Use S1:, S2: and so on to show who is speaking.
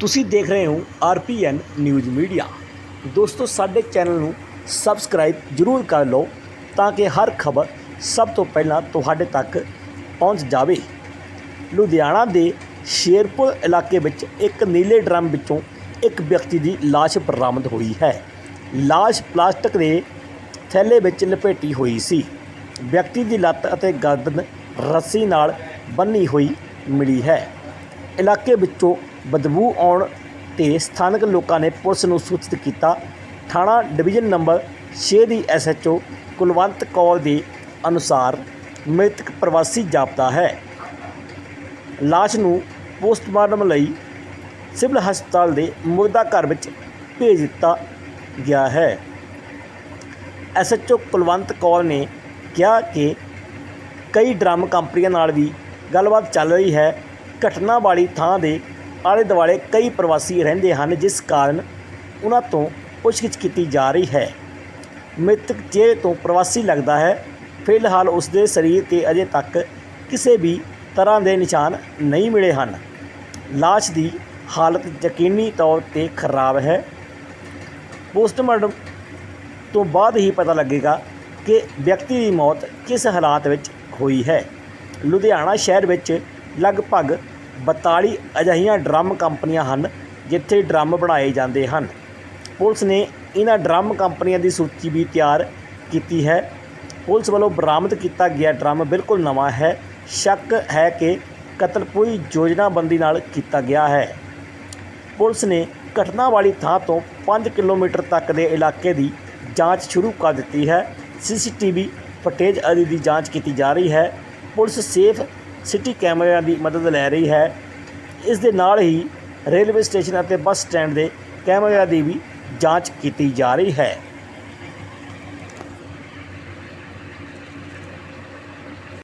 S1: ਤੁਸੀਂ ਦੇਖ ਰਹੇ ਹੋ ਆਰਪੀਐਨ ਨਿਊਜ਼ ਮੀਡੀਆ। ਦੋਸਤੋ, ਸਾਡੇ ਚੈਨਲ ਨੂੰ ਸਬਸਕ੍ਰਾਈਬ ਜ਼ਰੂਰ ਕਰ ਲਓ ਤਾਂ ਕਿ ਹਰ ਖਬਰ ਸਭ ਤੋਂ ਪਹਿਲਾਂ ਤੁਹਾਡੇ ਤੱਕ ਪਹੁੰਚ ਜਾਵੇ। ਲੁਧਿਆਣਾ ਦੇ ਸ਼ੇਰਪੁਰ ਇਲਾਕੇ ਵਿੱਚ ਇੱਕ ਨੀਲੇ ਡਰਮ ਵਿੱਚੋਂ ਇੱਕ ਵਿਅਕਤੀ ਦੀ ਲਾਸ਼ ਬਰਾਮਦ ਹੋਈ ਹੈ। ਲਾਸ਼ ਪਲਾਸਟਿਕ ਦੇ ਥੈਲੇ ਵਿੱਚ ਲਪੇਟੀ ਹੋਈ ਸੀ। ਵਿਅਕਤੀ ਦੀ ਲੱਤ ਅਤੇ ਗਰਦਨ ਰੱਸੀ ਨਾਲ ਬੰਨੀ ਹੋਈ ਮਿਲੀ ਹੈ। ਇਲਾਕੇ ਵਿੱਚੋਂ ਬਦਬੂ ਆਉਣ ਤੇ ਸਥਾਨਕ ਲੋਕਾਂ ਨੇ ਪੁਲਿਸ ਨੂੰ ਸੂਚਿਤ ਕੀਤਾ। ਥਾਣਾ ਡਿਵੀਜ਼ਨ ਨੰਬਰ 6 ਦੀ ਐਸਐਚਓ ਕੁਲਵੰਤ ਕੌਰ ਦੇ ਅਨੁਸਾਰ ਮ੍ਰਿਤਕ ਪ੍ਰਵਾਸੀ ਜਾਪਦਾ ਹੈ। ਲਾਸ਼ ਨੂੰ ਪੋਸਟਮਾਰਟਮ ਲਈ ਸਿਵਲ ਹਸਪਤਾਲ ਦੇ ਮੁਰਦਾ ਘਰ ਵਿੱਚ ਭੇਜ ਦਿੱਤਾ ਗਿਆ ਹੈ। ਐਸਐਚਓ ਕੁਲਵੰਤ ਕੌਰ ਨੇ ਕਿਹਾ ਕਿ ਕਈ ਡਰਮ ਕੰਪਨੀਆਂ ਨਾਲ ਵੀ ਗੱਲਬਾਤ ਚੱਲ ਰਹੀ ਹੈ। ਘਟਨਾ ਵਾਲੀ ਥਾਂ ਦੇ ਆਲੇ ਦੁਆਲੇ ਕਈ ਪ੍ਰਵਾਸੀ ਰਹਿੰਦੇ ਹਨ, ਜਿਸ ਕਾਰਨ ਉਹਨਾਂ ਤੋਂ ਪੁੱਛਗਿੱਛ ਕੀਤੀ ਜਾ ਰਹੀ ਹੈ। ਮ੍ਰਿਤਕ ਚਿਹਰੇ ਤੋਂ ਪ੍ਰਵਾਸੀ ਲੱਗਦਾ ਹੈ, ਫਿਲਹਾਲ ਉਸ ਦੇ ਸਰੀਰ ਤੇ ਅਜੇ ਤੱਕ ਕਿਸੇ ਵੀ ਤਰ੍ਹਾਂ ਦੇ ਨਿਸ਼ਾਨ ਨਹੀਂ ਮਿਲੇ ਹਨ। ਲਾਸ਼ ਦੀ ਹਾਲਤ ਯਕੀਨੀ ਤੌਰ ਤੇ ਖਰਾਬ ਹੈ। ਪੋਸਟਮਾਰਟਮ ਤੋਂ ਬਾਅਦ ਹੀ ਪਤਾ ਲੱਗੇਗਾ ਕਿ ਵਿਅਕਤੀ ਦੀ ਮੌਤ ਕਿਸ ਹਾਲਾਤ ਵਿੱਚ ਹੋਈ ਹੈ। ਲੁਧਿਆਣਾ ਸ਼ਹਿਰ ਵਿੱਚ ਲਗਭਗ 42 ਅਜਿਹੀਆਂ ਡਰਮ ਕੰਪਨੀਆਂ ਹਨ ਜਿੱਥੇ ਡਰਮ ਬਣਾਏ ਜਾਂਦੇ ਹਨ। ਪੁਲਿਸ ਨੇ ਇਹਨਾਂ ਡਰਮ ਕੰਪਨੀਆਂ ਦੀ ਸੂਚੀ ਵੀ ਤਿਆਰ ਕੀਤੀ ਹੈ। ਪੁਲਿਸ ਵੱਲੋਂ ਬਰਾਮਦ ਕੀਤਾ ਗਿਆ ਡਰਮ ਬਿਲਕੁਲ ਨਵਾਂ ਹੈ। ਸ਼ੱਕ ਹੈ ਕਿ ਕਤਲ ਪੂਰੀ ਯੋਜਨਾਬੰਦੀ ਨਾਲ ਕੀਤਾ ਗਿਆ ਹੈ। ਪੁਲਿਸ ਨੇ ਘਟਨਾ ਵਾਲੀ ਥਾਂ ਤੋਂ 5 ਕਿਲੋਮੀਟਰ ਤੱਕ ਦੇ ਇਲਾਕੇ ਦੀ ਜਾਂਚ ਸ਼ੁਰੂ ਕਰ ਦਿੱਤੀ ਹੈ। ਸੀਸੀਟੀਵੀ ਫੁਟੇਜ ਆਦਿ ਦੀ ਜਾਂਚ ਕੀਤੀ ਜਾ ਰਹੀ ਹੈ। ਪੁਲਿਸ ਸੇਫ ਸਿਟੀ ਕੈਮਰਿਆਂ ਦੀ ਮਦਦ ਲੈ ਰਹੀ ਹੈ। ਇਸ ਦੇ ਨਾਲ ਹੀ ਰੇਲਵੇ ਸਟੇਸ਼ਨ ਅਤੇ ਬੱਸ ਸਟੈਂਡ ਦੇ ਕੈਮਰਿਆਂ ਦੀ ਵੀ ਜਾਂਚ ਕੀਤੀ ਜਾ ਰਹੀ ਹੈ।